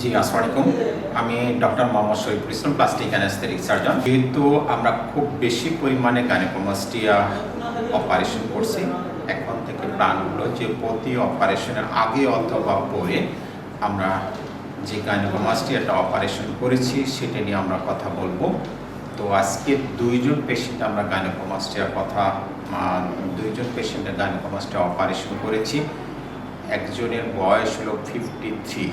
জি আসসালামাইকুম আমি doctor Mohammad Shariful Islam, plastic anaesthetic surgeon. যেহেতু আমরা খুব বেশি পরিমাণে গাইনোকোমাস্টিয়া অপারেশন করছি, এখন থেকে প্রাণগুলো যে প্রতি অপারেশনের আগে অথবা পরে আমরা যে গাইনোকোমাস্টিয়াটা অপারেশন করেছি, সেটা নিয়ে আমরা কথা বলব। তো আজকে দুইজন পেশেন্ট আমরা গাইনোকোমাস্টিয়ার কথা দুইজন পেশেন্টের গাইনোকোমাস্টিয়া অপারেশন করেছি। একজনের বয়স হলো ফিফটি থ্রি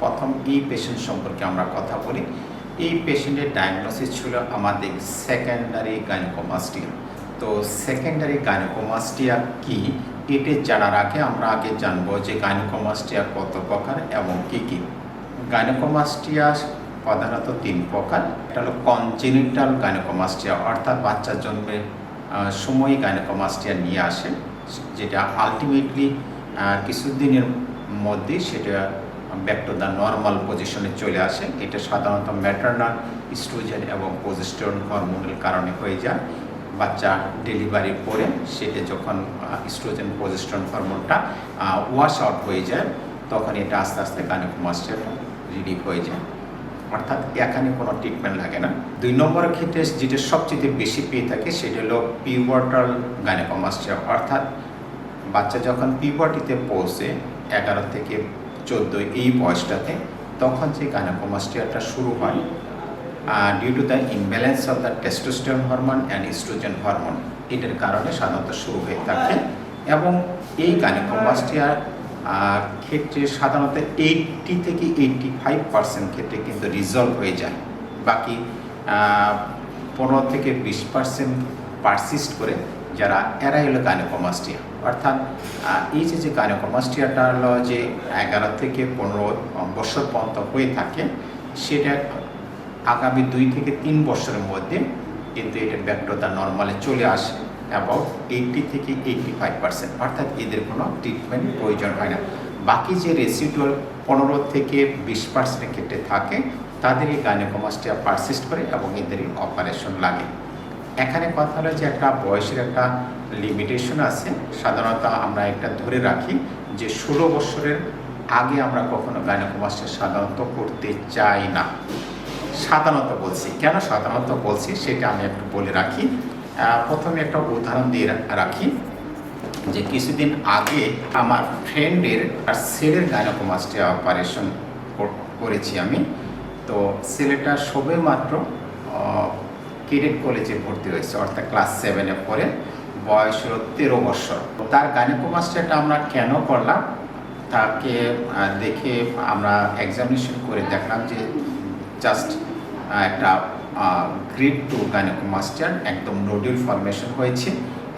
প্রথম এই পেশেন্ট সম্পর্কে আমরা কথা বলি। এই পেশেন্টের ডায়াগনোসিস ছিল আমাদের সেকেন্ডারি গাইনোকোমাস্টিয়া তো সেকেন্ডারি গাইনোকোমাস্টিয়া কি? এটা জানার আগে আমরা আগে জানব যে গাইনোকোমাস্টিয়া কত প্রকার এবং কি কি। গাইনোকোমাস্টিয়া প্রধানত তিন প্রকার। এটা হলো কনজেনিটাল গাইনোকোমাস্টিয়া অর্থাৎ বাচ্চা জন্মের সময় গাইনোকোমাস্টিয়া নিয়ে আসে, যেটা আলটিমেটলি কিছুদিনের মধ্যে সেটা ব্যাক টু দ্য নর্মাল পজিশনে চলে আসে। এটা সাধারণত ম্যাটার্নাল স্ট্রোজেন এবং প্রজেস্টেরন হরমোনের কারণে হয়ে যায়। বাচ্চা ডেলিভারি পরে সেটা যখন স্ট্রোজেন প্রজেস্টেরন হরমোনটা ওয়াশ আউট হয়ে যায়, তখন এটা আস্তে আস্তে গাইনোকোমাস্টিয়াটা রিলিভ হয়ে যায়। অর্থাৎ এখানে কোনো ট্রিটমেন্ট লাগে না। দুই নম্বরের ক্ষেত্রে যেটা সবচেয়ে বেশি পেয়ে থাকে, সেটা হলো পিউবার্টাল গাইনোকোমাস্টিয়া অর্থাৎ বাচ্চা যখন পিউবার্টিতে পৌঁছে, এগারো থেকে চোদ্দ এই বয়সটাতে তখন যে গাইনোকোমাস্টিয়াটা শুরু হয় due to the imbalance of the testosterone hormone and oestrogen hormone এটার কারণে সাধারণত শুরু হয়ে থাকে। এবং এই গাইনোকোমাস্টিয়ার ক্ষেত্রে সাধারণত এইটটি থেকে এইটটি ফাইভ পার্সেন্ট ক্ষেত্রে কিন্তু রিজলভ হয়ে যায়। বাকি পনেরো থেকে বিশ পার্সেন্ট পারসিস্ট করে যারা এরা হলো গাইনোকোমাস্টিয়া। অর্থাৎ এই যে যে গাইনোকোমাস্টিয়াটা হলো যে এগারো থেকে পনেরো বছর পর্যন্ত হয়ে থাকে, সেটা আগামী দুই থেকে তিন বছরের মধ্যে কিন্তু এটা ব্যাকটতা নর্মালে চলে আসে অ্যাবাউট এইটটি থেকে এইটটি ফাইভ পার্সেন্ট অর্থাৎ এদের কোনো ট্রিটমেন্ট প্রয়োজন হয় না। বাকি যে রেসিডুয়াল পনেরো থেকে বিশ পার্সেন্টের ক্ষেত্রে থাকে, তাদের এই গাইনোকোমাস্টিয়া পারসিস্ট করে এবং এদেরই অপারেশন লাগে। এখানে কথা হলো যে একটা বয়সের একটা লিমিটেশন আছে। সাধারণত আমরা একটা ধরে রাখি যে ষোলো বছরের আগে আমরা কখনো গাইনোকোমাস্টিয়া সাধারণত করতে চাই না। সাধারণত বলছি। কেন সাধারণত বলছি? সেটা আমি একটু বলে রাখি। প্রথমে একটা উদাহরণ দিয়ে রাখি যে কিছুদিন আগে আমার ফ্রেন্ডের আর ছেলের গাইনোকোমাস্টিয়া অপারেশন করেছি আমি। তো ছেলেটা সবে মাত্র কেডেট কলেজে ভর্তি হয়েছে, অর্থাৎ ক্লাস সেভেনে পড়ে। বয়স হলো তেরো বছর। তার গাইনোকোমাস্টিয়াটা আমরা কেন করলাম? তাকে দেখে আমরা এক্সামিনেশন করে দেখলাম যে জাস্ট একটা গ্রিড টু গাইনোকোমাস্টিয়ার একদম নোডিউল ফরমেশন হয়েছে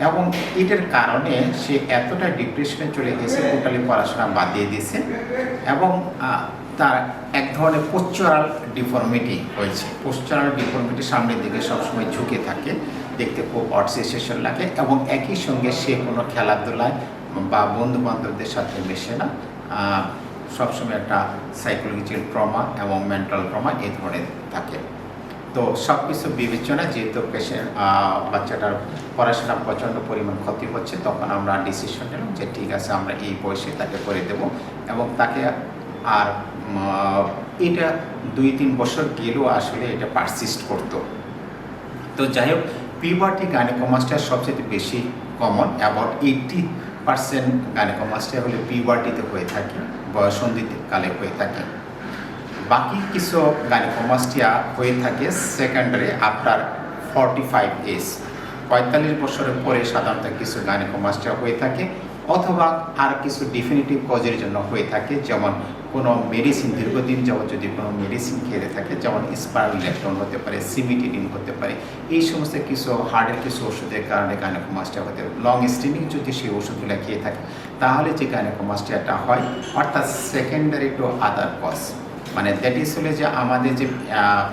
এবং এটার কারণে সে এতটা ডিপ্রেশনে চলে গেছে টোটালি পড়াশোনা বাদ দিয়ে দিয়েছে এবং তার ধরনের পোস্চারাল ডিফর্মিটি হয়েছে। পোস্চারাল ডিফর্মিটি সামনের দিকে সবসময় ঝুঁকে থাকে, দেখতে খুব অটসেশন লাগে এবং একই সঙ্গে সে কোনো খেলাধুলায় বা বন্ধু বান্ধবদের সাথে মেশে না। সবসময় একটা সাইকোলজিক্যাল ট্রমা এবং মেন্টাল ট্রমা এই ধরনের থাকে। তো সব কিছু বিবেচনা যেহেতু পেশেন্ট বাচ্চাটার পড়াশোনা প্রচণ্ড পরিমাণ ক্ষতি হচ্ছে, তখন আমরা ডিসিশন নিলাম যে ঠিক আছে, আমরা এই বয়সে তাকে করে দেব এবং তাকে আর এটা দুই তিন বছর গেলেও আসলে এটা পারসিস্ট করতো। তো যাই হোক পিউবার্টি গাইনোকোমাস্টার সবচেয়ে বেশি কমন অ্যাবাউট এইটটি পার্সেন্ট গাইনোকোমাস্টার হলে পিউবার্টিতে হয়ে থাকে বয়সন্ধিকালে হয়ে থাকে। বাকি কিছু গাইনোকোমাস্টিয়া হয়ে থাকে secondary after forty five age পঁয়তাল্লিশ বছরের পরে সাধারণত কিছু গাইনোকোমাস্টিয়া হয়ে থাকে, অথবা আর কিছু ডিফিনিটিভ কজের জন্য হয়ে থাকে, যেমন কোনো মেডিসিন দীর্ঘদিন যাবৎ যদি কোনো মেডিসিন খেয়ে থাকে, যেমন স্পারলেকটন হতে পারে সিমিটিডিন হতে পারে, এই সমস্ত কিছু হার্টের কিছু ওষুধের কারণে গাইনোকোমাস্টিয়া হতে পারে। লং স্ট্রিমিং যদি সেই ওষুধগুলো খেয়ে থাকে, তাহলে যে গাইনোকোমাস্টিয়াটা হয়, অর্থাৎ সেকেন্ডারি টু আদার কজ মানে দ্যাট ইজ হলে যে আমাদের যে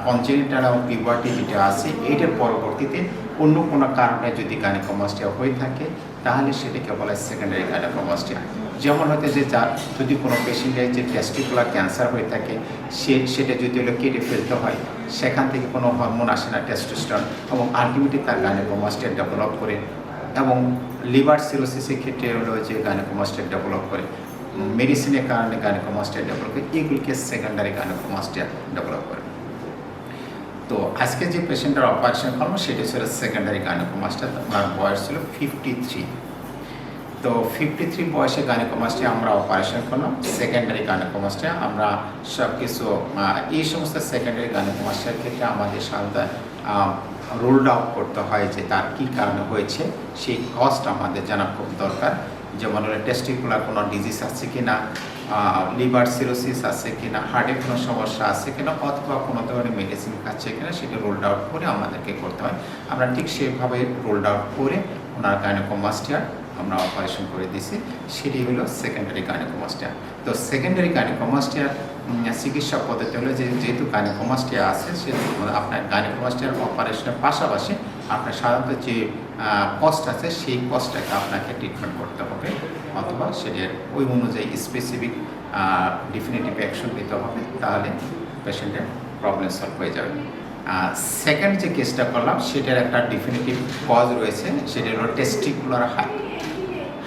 কনজেনিটাল এবং পিউবার্টি যেটা আছে এইটার পরবর্তীতে অন্য কোনো কারণে যদি গাইনোকোমাস্টিয়া হয়ে থাকে, তাহলে সেটাকে বলা হয় সেকেন্ডারি গাইনোকোমাস্টিয়া যেমন হতে যে যার যদি কোনো পেশেন্টের যে টেস্টিকুলার ক্যান্সার হয়ে থাকে, সে, সেটা যদি হলো কেটে ফেলতে হয়, সেখান থেকে কোনো হরমোন আসে না টেস্টোস্টেরন এবং আলটিমেটলি তার গাইনোকোমাস্টিয়া ডেভেলপ করে এবং লিভার সিরোসিসের ক্ষেত্রে হলো যে গাইনোকোমাস্টিয়া ডেভেলপ করে। মেডিসিনের কারণে গাইনোকোমাস্টিয়া ডেভেলপ করে এগুলিকে সেকেন্ডারি গাইনোকোমাস্টিয়া ডেভেলপ করে তো আজকে যে পেশেন্টের অপারেশন করলাম সেটা ছিল সেকেন্ডারি গাইনোকোমাস্টিয়া তার বয়স ছিল ফিফটি থ্রি তো ফিফটি থ্রি বয়সে গাইনোকোমাস্টিয়া আমরা অপারেশন করলাম সেকেন্ডারি গাইনোকোমাস্টিয়া আমরা সব কিছু এই সমস্ত সেকেন্ডারি গাইনোকোমাস্টিয়ার ক্ষেত্রে আমাদের সাধারণত রোল্ড আউট করতে হয় যে তার কী কারণে হয়েছে সেই কস্ট আমাদের জানা খুব দরকার যেমন হলো টেস্টিকুলার কোনো ডিজিজ আছে কি না লিভার সিরোসিস আছে কি না হার্টের কোনো সমস্যা আছে কিনা, অথবা কোনো ধরনের মেডিসিন খাচ্ছে কি না সেটা রোল্ড আউট করে আমাদেরকে করতে হয়। আমরা ঠিক সেভাবে রোল্ড আউট করে ওনার গাইনোকোমাস্টিয়ার আমরা অপারেশন করে দিছি সেটি হলো সেকেন্ডারি গাইনোকোমাস্টিয়ার তো সেকেন্ডারি গাইনোকোমাস্টিয়ার চিকিৎসা পদ্ধতি হলো যে যেহেতু গাইনোকোমাস্টিয়া আছে, সেহেতু আপনার গাইনোকোমাস্টিয়ার অপারেশনের পাশাপাশি আপনার সাধারণত যে কস্ট আছে, সেই কস্টটাকে আপনাকে ট্রিটমেন্ট করতে হবে অথবা সেটার ওই অনুযায়ী স্পেসিফিক ডিফিনিটিভ অ্যাকশন নিতে হবে, তাহলে পেশেন্টের প্রবলেম সলভ হয়ে যাবে। সেকেন্ড যে কেসটা করলাম, সেটার একটা ডিফিনিটিভ কজ রয়েছে, সেটা হলো টেস্টিকুলার হাই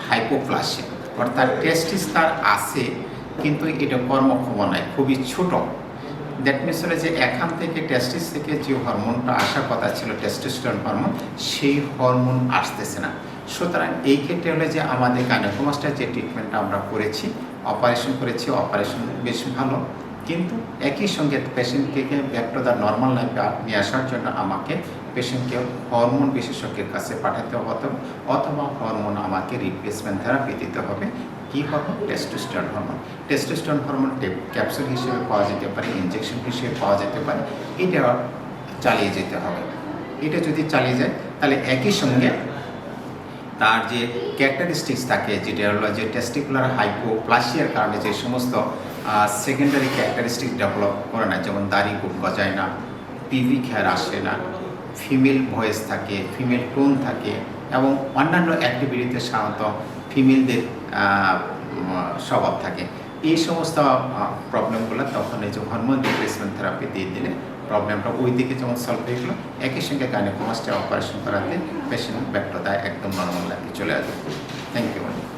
হাইপোপ্লাসিয়া অর্থাৎ টেস্টিস তার আছে কিন্তু এটা কর্মক্ষম নয়, খুবই ছোট। দ্যাট মিনস হলো যে এখান থেকে টেস্টিস থেকে যে হরমোনটা আসার কথা ছিল টেস্টোস্টেরন হরমোন সেই হরমোন আসতেছে না। সুতরাং এই ক্ষেত্রে হলে যে আমাদের গাইনোকোমাস্টার যে ট্রিটমেন্টটা আমরা করেছি অপারেশন করেছি অপারেশন বেশ ভালো। কিন্তু একই সঙ্গে পেশেন্টকে ব্যাক টু দ্য নর্মাল লাইফে নিয়ে আসার জন্য আমাকে পেশেন্টকে হরমোন বিশেষজ্ঞের কাছে পাঠাতে হতো, অথবা হরমোন আমাকে রিপ্লেসমেন্ট থেরাপি দিতে হবে। কী হবে? Testosterone hormone testosterone hormone capsule হিসেবে পাওয়া যেতে পারে ইনজেকশন হিসেবে পাওয়া যেতে পারে, এটা চালিয়ে যেতে হবে। এটা যদি চালিয়ে যায়, তাহলে একই সঙ্গে তার যে ক্যারেক্টারিস্টিক্স থাকে, যেটা হলো যে টেস্টিকুলার হাইপোপ্লাসিয়ার কারণে যে সমস্ত সেকেন্ডারি ক্যারেক্টারিস্টিক ডেভেলপ করে না, যেমন দাড়ি খুব গজায় না পিভি খেয়ার আসে না ফিমেল ভয়েস থাকে ফিমেল টোন থাকে, এবং অন্যান্য অ্যাক্টিভিটিতে সাধারণত ফিমেলদের স্বভাব থাকে। এই সমস্ত প্রবলেমগুলো তখন এই যে হরমোন রিপ্লেসমেন্ট থেরাপি দিয়ে দিলে প্রবলেমটা ওই দিকে যেমন সলভ হয়ে গেলো, একই সঙ্গে গাইনোকোমাস্টে অপারেশন করাতে পেশেন্ট ব্যক্ততা একদম নর্মাল লাইফে চলে আসবে। Thank you